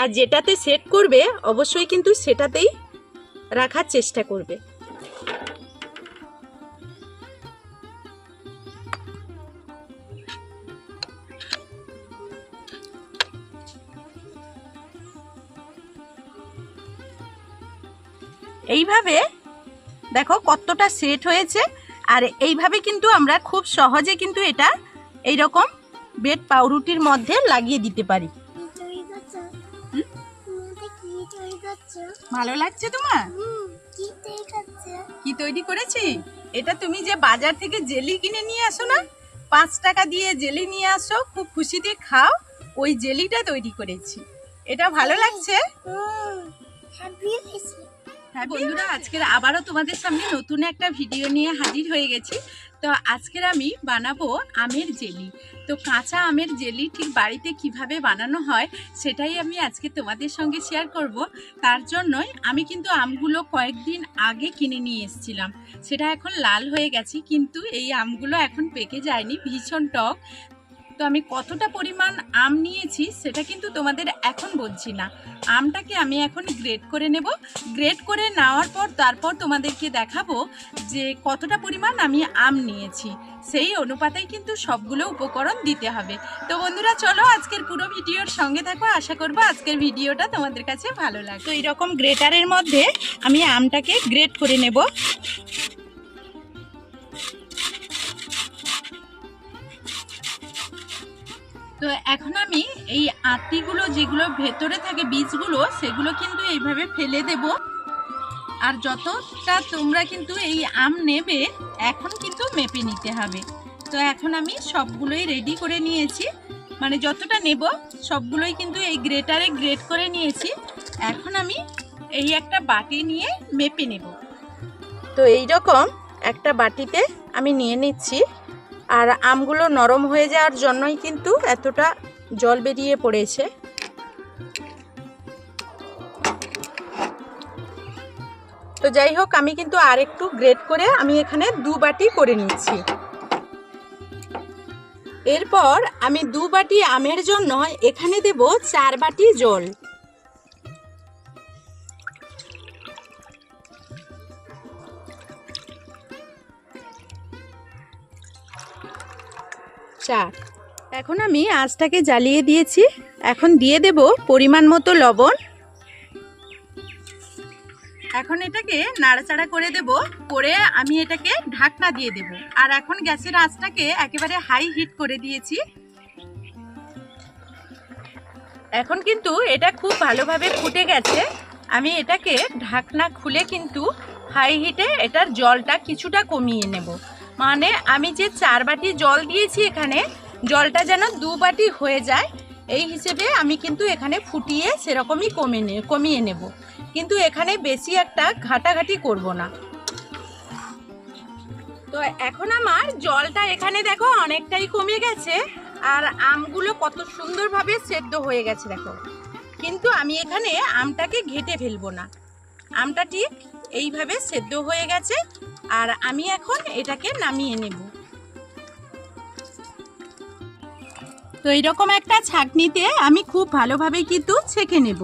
আর যেটাতে সেট করবে, অবশ্যই কিন্তু সেটাতেই রাখার চেষ্টা করবে। এইভাবে দেখো কতটা সেট হয়েছে, আর এইভাবে কিন্তু আমরা খুব সহজে কিন্তু এটা এই রকম বেড পাউরুটির মধ্যে লাগিয়ে দিতে পারি। ভালো লাগছে তোমার? কি তৈরি করেছি? এটা তুমি যে বাজার থেকে জেলি কিনে নিয়ে আসো না পাঁচ টাকা দিয়ে জেলি নিয়ে আসো খুব খুশিতে খাও ওই জেলিটা তৈরি করেছি। এটা ভালো লাগছে? হয়েছে। হ্যাঁ বন্ধুরা আজকের আবারও তোমাদের সামনে নতুন একটা ভিডিও নিয়ে হাজির হয়ে গেছি। তো আজকের আমি বানাবো আমের জেলি। তো কাঁচা আমের জেলি ঠিক বাড়িতে কীভাবে বানানো হয় সেটাই আমি আজকে তোমাদের সঙ্গে শেয়ার করব। তার জন্যই আমি কিন্তু আমগুলো কয়েকদিন আগে কিনে নিয়ে এসেছিলাম। সেটা এখন লাল হয়ে গেছে কিন্তু এই আমগুলো এখন পেকে যায়নি ভীষণ টক। তো আমি কতটা পরিমাণ আম নিয়েছি সেটা কিন্তু তোমাদের এখন বলছি না। আমটাকে আমি এখন গ্রেড করে নেব। গ্রেড করে নেওয়ার পর তারপর তোমাদেরকে দেখাবো যে কতটা পরিমাণ আমি আম নিয়েছি। সেই অনুপাতেই কিন্তু সবগুলো উপকরণ দিতে হবে। তো বন্ধুরা, চলো আজকের পুরো ভিডিওর সঙ্গে থাকো। আশা করব আজকের ভিডিওটা তোমাদের কাছে ভালো লাগে তো এইরকম গ্রেটারের মধ্যে আমি আমটাকে গ্রেড করে নেব। তো এখন আমি এই আটিগুলো যেগুলো ভেতরে থাকে বীজগুলো, সেগুলো কিন্তু এইভাবে ফেলে দেব। আর যতটা তোমরা কিন্তু এই আম নেবে, এখন কিন্তু মেপে নিতে হবে। তো এখন আমি সবগুলোই রেডি করে নিয়েছি। মানে যতটা নেব, সবগুলোই কিন্তু এই গ্রেটারে গ্রেট করে নিয়েছি। এখন আমি এই একটা বাটি নিয়ে মেপে নেব। তো এই রকম একটা বাটিতে আমি নিয়ে নিচ্ছি। আর আমগুলো নরম হয়ে যাওয়ার জন্যই কিন্তু এতটা জল বেরিয়ে পড়েছে। তো যাই হোক, আমি কিন্তু আর একটু গ্রেট করে আমি এখানে দু বাটি করে নিচ্ছি। এরপর আমি দু বাটি আমের জন্য এখানে দেব চার বাটি জল। চার এখন আমি আঁচটাকে জ্বালিয়ে দিয়েছি। এখন দিয়ে দেব পরিমাণ মতো লবণ। এখন এটাকে নাড়াচাড়া করে দেব। করে আমি এটাকে ঢাকনা দিয়ে দেব। আর এখন গ্যাসের আঁচটাকে একেবারে হাই হিট করে দিয়েছি। এখন কিন্তু এটা খুব ভালোভাবে ফুটে গেছে। আমি এটাকে ঢাকনা খুলে কিন্তু হাই হিটে এটার জলটা কিছুটা কমিয়ে নেব। মানে আমি যে চার বাটি জল দিয়েছি এখানে, জলটা যেন দু বাটি হয়ে যায়, এই হিসেবে আমি কিন্তু এখানে ফুটিয়ে সেরকমই কমে নে, কমিয়ে নেব। কিন্তু এখানে বেশি একটা ঘাটাঘাটি করব না। তো এখন আমার জলটা এখানে দেখো অনেকটাই কমে গেছে, আর আমগুলো কত সুন্দরভাবে সেদ্ধ হয়ে গেছে দেখো। কিন্তু আমি এখানে আমটাকে ঘেটে ফেলব না। আমটা ঠিক এইভাবে সেদ্ধ হয়ে গেছে আর আমি এখন এটাকে নামিয়ে নেব। তো এইরকম একটা ছাঁকনিতে আমি খুব ভালোভাবে কিন্তু ছেঁকে নেব।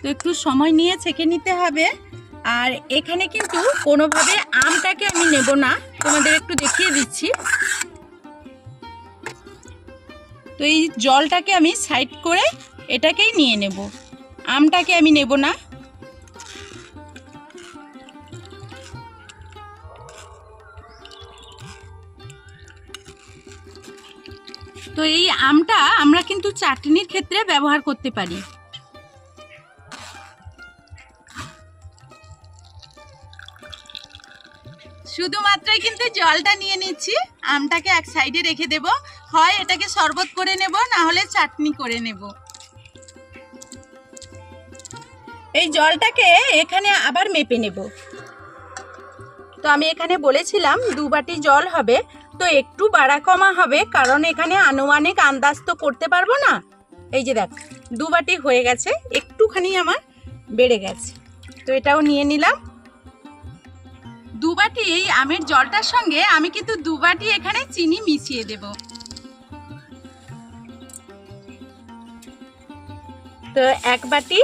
তো একটু সময় নিয়ে ছেঁকে নিতে হবে। আর এখানে কিন্তু কোনোভাবে আমটাকে আমি নেব না। তোমাদের একটু দেখিয়ে দিচ্ছি। তো এই জলটাকে আমি সাইড করে এটাকেই নিয়ে নেব। আমটাকে আমি নেব না। তো এই আমটা আমরা কিন্তু চাটনির ক্ষেত্রে ব্যবহার করতে পারি। শুধুমাত্রই কিন্তু জলটা নিয়ে নিচ্ছি। আমটাকে এক সাইডে রেখে দেব। হয় এটাকে শরবত করে নেব, না হলে চাটনি করে নেব। এই জলটাকে এখানে আবার মেপে নেব। তো আমি এখানে বলেছিলাম দু বাটি জল হবে। তো একটু বাড়া কমা হবে, কারণ এখানে আনুমানিক আন্দাজ তো করতে পারব না। এই যে দেখ, দু বাটি হয়ে গেছে, একটুখানি আমার বেড়ে গেছে। তো এটাও নিয়ে নিলাম। দু বাটি এই আমের জলটার সঙ্গে আমি কিন্তু দু বাটি এখানে চিনি মিশিয়ে দেব। তো এক বাটি,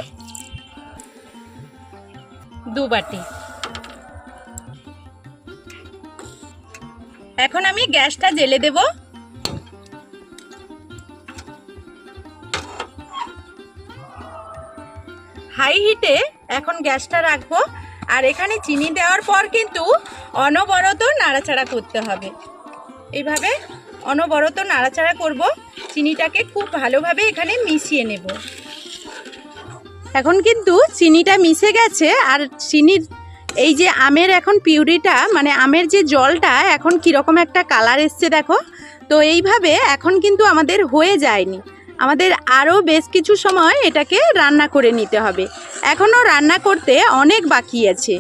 দু এখন আমি গ্যাসটা জেলে দেব। হাই হিটে এখন গ্যাসটা রাখব। আর এখানে চিনি দেওয়ার পর কিন্তু অনবরত নাড়াচাড়া করতে হবে। এইভাবে অনবরত নাড়াচাড়া করব। চিনিটাকে খুব ভালোভাবে এখানে মিশিয়ে নেব। এখন কিন্তু চিনিটা মিশে গেছে আর চিনির এই যে আমের এখন পিউরিটা মানে আমের যে জলটা এখন কীরকম একটা কালার এসছে দেখো, তো এইভাবে এখন কিন্তু আমাদের হয়ে যায়নি। আমাদের আরও বেশ কিছু সময় এটাকে রান্না করে নিতে হবে। এখনও রান্না করতে অনেক বাকি আছে।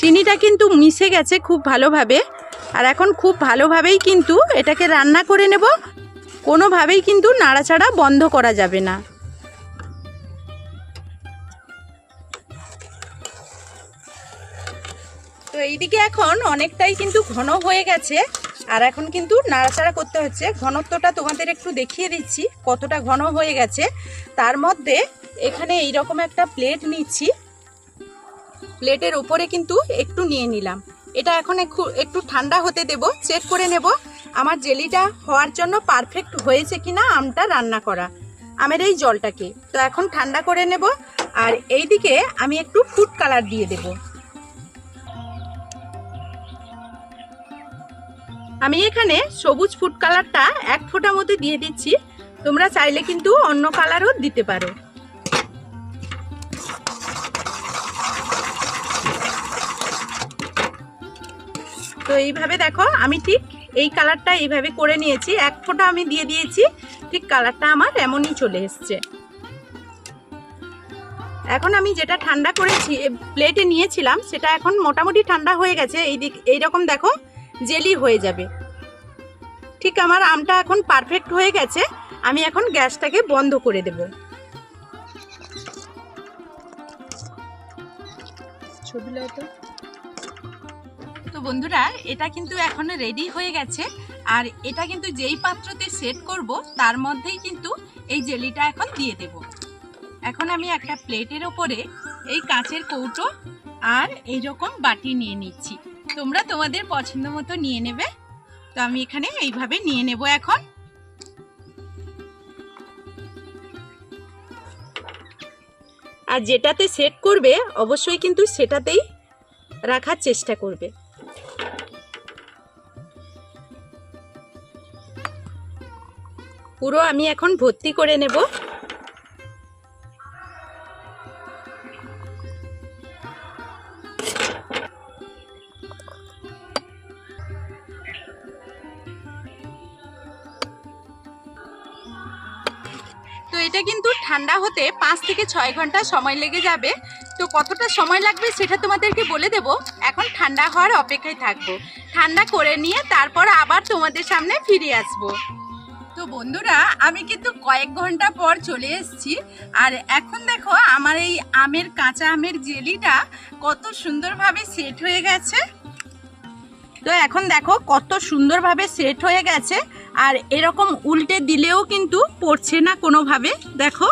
চিনিটা কিন্তু মিশে গেছে খুব ভালোভাবে, আর এখন খুব ভালোভাবেই কিন্তু এটাকে রান্না করে নেব। কোনোভাবেই কিন্তু নাড়াচাড়া বন্ধ করা যাবে না। তো এইদিকে এখন অনেকটাই কিন্তু ঘন হয়ে গেছে। আর এখন কিন্তু নাড়াচাড়া করতে হচ্ছে। ঘনত্বটা তোমাদের একটু দেখিয়ে দিচ্ছি, কতটা ঘন হয়ে গেছে। তার মধ্যে এখানে এই রকম একটা প্লেট নিচ্ছি। প্লেটের ওপরে কিন্তু একটু নিয়ে নিলাম। এটা এখন একটু- একটু ঠান্ডা হতে দেব চেক করে নেব। আমার জেলিটা হওয়ার জন্য পারফেক্ট হয়েছে কিনা আমটা রান্না করা। আমের এই জলটাকে। তো এখন ঠান্ডা করে নেব। আর এইদিকে আমি একটু ফুড কালার দিয়ে দেব। আমি এখানে সবুজ ফুড কালারটা এক ফোঁটা মতো দিয়ে দিচ্ছি। তোমরা চাইলে কিন্তু অন্য কালারও দিতে পারো। তো এইভাবে দেখো, আমি ঠিক এই কালারটা এইভাবে করে নিয়েছি। এক ফোঁটা আমি দিয়ে দিয়েছি, ঠিক কালারটা আমার এমনই চলে এসছে। এখন আমি যেটা ঠান্ডা করেছি প্লেটে নিয়েছিলাম, সেটা এখন মোটামুটি ঠান্ডা হয়ে গেছে। এই দিক এইরকম দেখো জেলি হয়ে যাবে। ঠিক আমার আমটা এখন পারফেক্ট হয়ে গেছে, আমি এখন গ্যাসটাকে বন্ধ করে দেব। তো। বন্ধুরা, এটা কিন্তু এখন রেডি হয়ে গেছে, আর এটা কিন্তু যেই পাত্রতে সেট করব, তার মধ্যেই কিন্তু এই জেলিটা এখন দিয়ে দেব। এখন আমি একটা প্লেটের ওপরে এই কাঁচের কৌটো আর এই রকম বাটি নিয়ে নিচ্ছি। তোমরা তোমাদের পছন্দ মতো নিয়ে নেবে। তো আমি এখানে এইভাবে নিয়ে নেব এখন। আর যেটাতে সেট করবে, অবশ্যই কিন্তু সেটাতেই রাখার চেষ্টা করবে। পুরো আমি এখন ভর্তি করে নেব। এটা কিন্তু ঠান্ডা হতে পাঁচ থেকে ছয় ঘণ্টা সময় লেগে যাবে। তো কতটা সময় লাগবে সেটা তোমাদেরকে বলে দেব। এখন ঠান্ডা হওয়ার অপেক্ষায় থাকব। ঠান্ডা করে নিয়ে তারপর আবার তোমাদের সামনে ফিরে আসব। তো বন্ধুরা, আমি কিন্তু কয়েক ঘণ্টা পর চলে এসেছি। আর এখন দেখো, আমার এই আমের কাঁচা আমের জেলিটা কত সুন্দরভাবে সেট হয়ে গেছে। তো এখন দেখো কত সুন্দরভাবে সেট হয়ে গেছে, আর এরকম উল্টে দিলেও কিন্তু পড়ছে না কোনোভাবে, দেখো।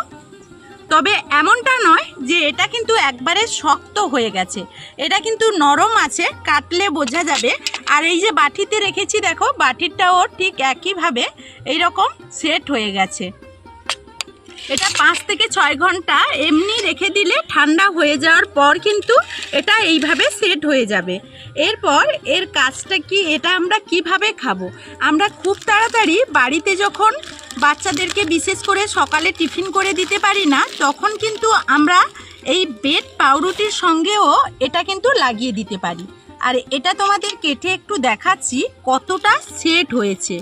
তবে এমনটা নয় যে এটা কিন্তু একবারে শক্ত হয়ে গেছে। এটা কিন্তু নরম আছে, কাটলে বোঝা যাবে। আর এই যে বাটিতে রেখেছি, দেখো, বাটিরটাও ঠিক একইভাবে এইরকম সেট হয়ে গেছে। এটা পাঁচ থেকে ছয় ঘণ্টা এমনি রেখে দিলে ঠান্ডা হয়ে যাওয়ার পর কিন্তু এটা এইভাবে সেট হয়ে যাবে। এরপর এর কাজটা কি, এটা আমরা কীভাবে খাব? আমরা খুব তাড়াতাড়ি বাড়িতে যখন বাচ্চাদেরকে বিশেষ করে সকালে টিফিন করে দিতে পারি না, তখন কিন্তু আমরা এই বেড পাউরুটির সঙ্গেও এটা কিন্তু লাগিয়ে দিতে পারি। আর এটা তোমাদের কেটে একটু দেখাচ্ছি কতটা সেট হয়েছে।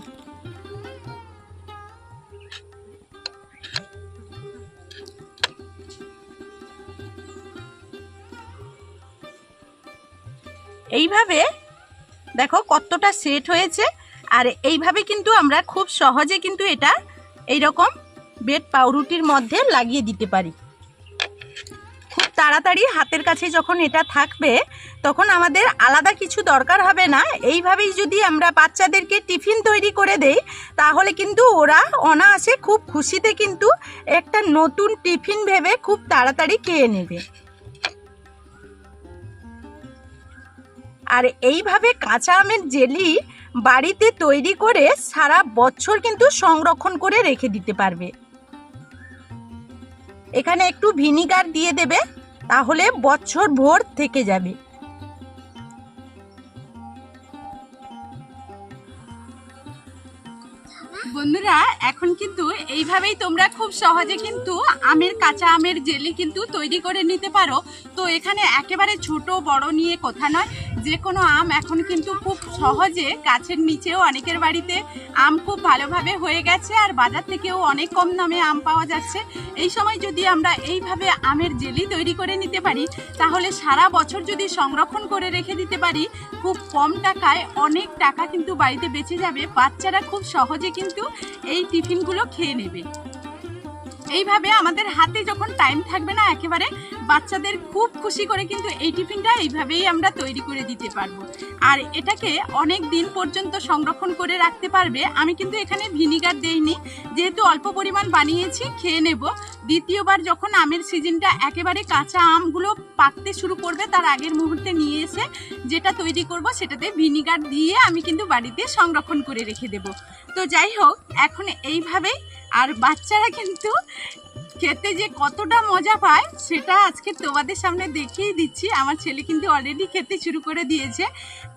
এইভাবে দেখো কতটা সেট হয়েছে, আর এইভাবে কিন্তু আমরা খুব সহজে কিন্তু এটা এই রকম বেড পাউরুটির মধ্যে লাগিয়ে দিতে পারি। খুব তাড়াতাড়ি হাতের কাছে যখন এটা থাকবে, তখন আমাদের আলাদা কিছু দরকার হবে না। এইভাবেই যদি আমরা বাচ্চাদেরকে টিফিন তৈরি করে দেই, তাহলে কিন্তু ওরা অনায়াসে খুব খুশিতে কিন্তু একটা নতুন টিফিন ভেবে খুব তাড়াতাড়ি খেয়ে নেবে। আর এইভাবে কাঁচা আমের জেলি বাড়িতে তৈরি করে সারা বছর কিন্তু সংরক্ষণ করে রেখে দিতে পারবে। এখানে একটু ভিনিগার দিয়ে দেবে, তাহলে বছর ভোর থেকে যাবে। বন্ধুরা, এখন কিন্তু এইভাবেই তোমরা খুব সহজে কিন্তু আমের, কাঁচা আমের জেলি কিন্তু তৈরি করে নিতে পারো। তো এখানে একেবারে ছোট, বড় নিয়ে কথা নয়। যে কোনো আম এখন কিন্তু খুব সহজে গাছের নিচেও অনেকের বাড়িতে আম খুব ভালোভাবে হয়ে গেছে আর বাজার থেকেও অনেক কম দামে আম পাওয়া যাচ্ছে। এই সময় যদি আমরা এইভাবে আমের জেলি তৈরি করে নিতে পারি, তাহলে সারা বছর যদি সংরক্ষণ করে রেখে দিতে পারি, খুব কম টাকায় অনেক টাকা কিন্তু বাড়িতে বেঁচে যাবে। বাচ্চারা খুব সহজে কিন্তু এই টিফিনগুলো খেয়ে নেবে। এইভাবে আমাদের হাতে যখন টাইম থাকবে না একেবারে, বাচ্চাদের খুব খুশি করে কিন্তু এই টিফিনটা এইভাবেই আমরা তৈরি করে দিতে পারব। আর এটাকে অনেক দিন পর্যন্ত সংরক্ষণ করে রাখতে পারবে। আমি কিন্তু এখানে ভিনিগার দেইনি। যেহেতু অল্প পরিমাণ বানিয়েছি, খেয়ে নেব। দ্বিতীয়বার যখন আমের সিজনটা একেবারে কাঁচা আমগুলো পাকতে শুরু করবে, তার আগের মুহূর্তে নিয়ে এসে যেটা তৈরি করব, সেটাতে ভিনিগার দিয়ে আমি কিন্তু বাড়িতে সংরক্ষণ করে রেখে দেব। তো যাই হোক, এখন এইভাবেই আর বাচ্চারা কিন্তু খেতে যে কতটা মজা পায়, সেটা আজকে তোমাদের সামনে দেখিয়ে দিচ্ছি। আমার ছেলে কিন্তু অলরেডি খেতে শুরু করে দিয়েছে।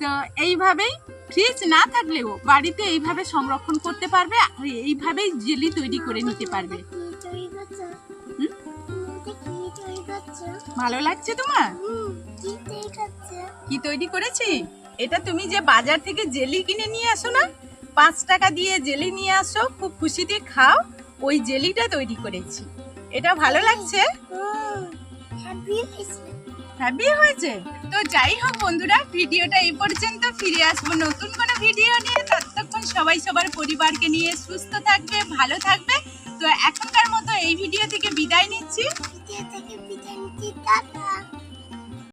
তো এইভাবেই ফ্রিজ না থাকলেও বাড়িতে এইভাবে সংরক্ষণ করতে পারবে আর এইভাবেই জেলি তৈরি করে নিতে পারবে। ভালো লাগছে তোমার? কি তৈরি করেছি? এটা তুমি যে বাজার থেকে জেলি কিনে নিয়ে আসো না? পাঁচ টাকা দিয়ে জেলি নিয়ে আসো খুব খুশিতে খাও ওই জেলিটা তৈরি করেছি। এটা ভালো লাগছে? হ্যাপি হয়েছে? তো যাই হোক বন্ধুরা ভিডিওটা এই পর্যন্ত ফিরে আসব নতুন কোনো ভিডিও নিয়ে। ততক্ষণ সবাই সবার পরিবারকে নিয়ে সুস্থ থাকবে ভালো থাকবে। তো এখনকার মতো এই ভিডিও থেকে বিদায় নিচ্ছি। ভিডিও থেকে বিদায় নিচ্ছি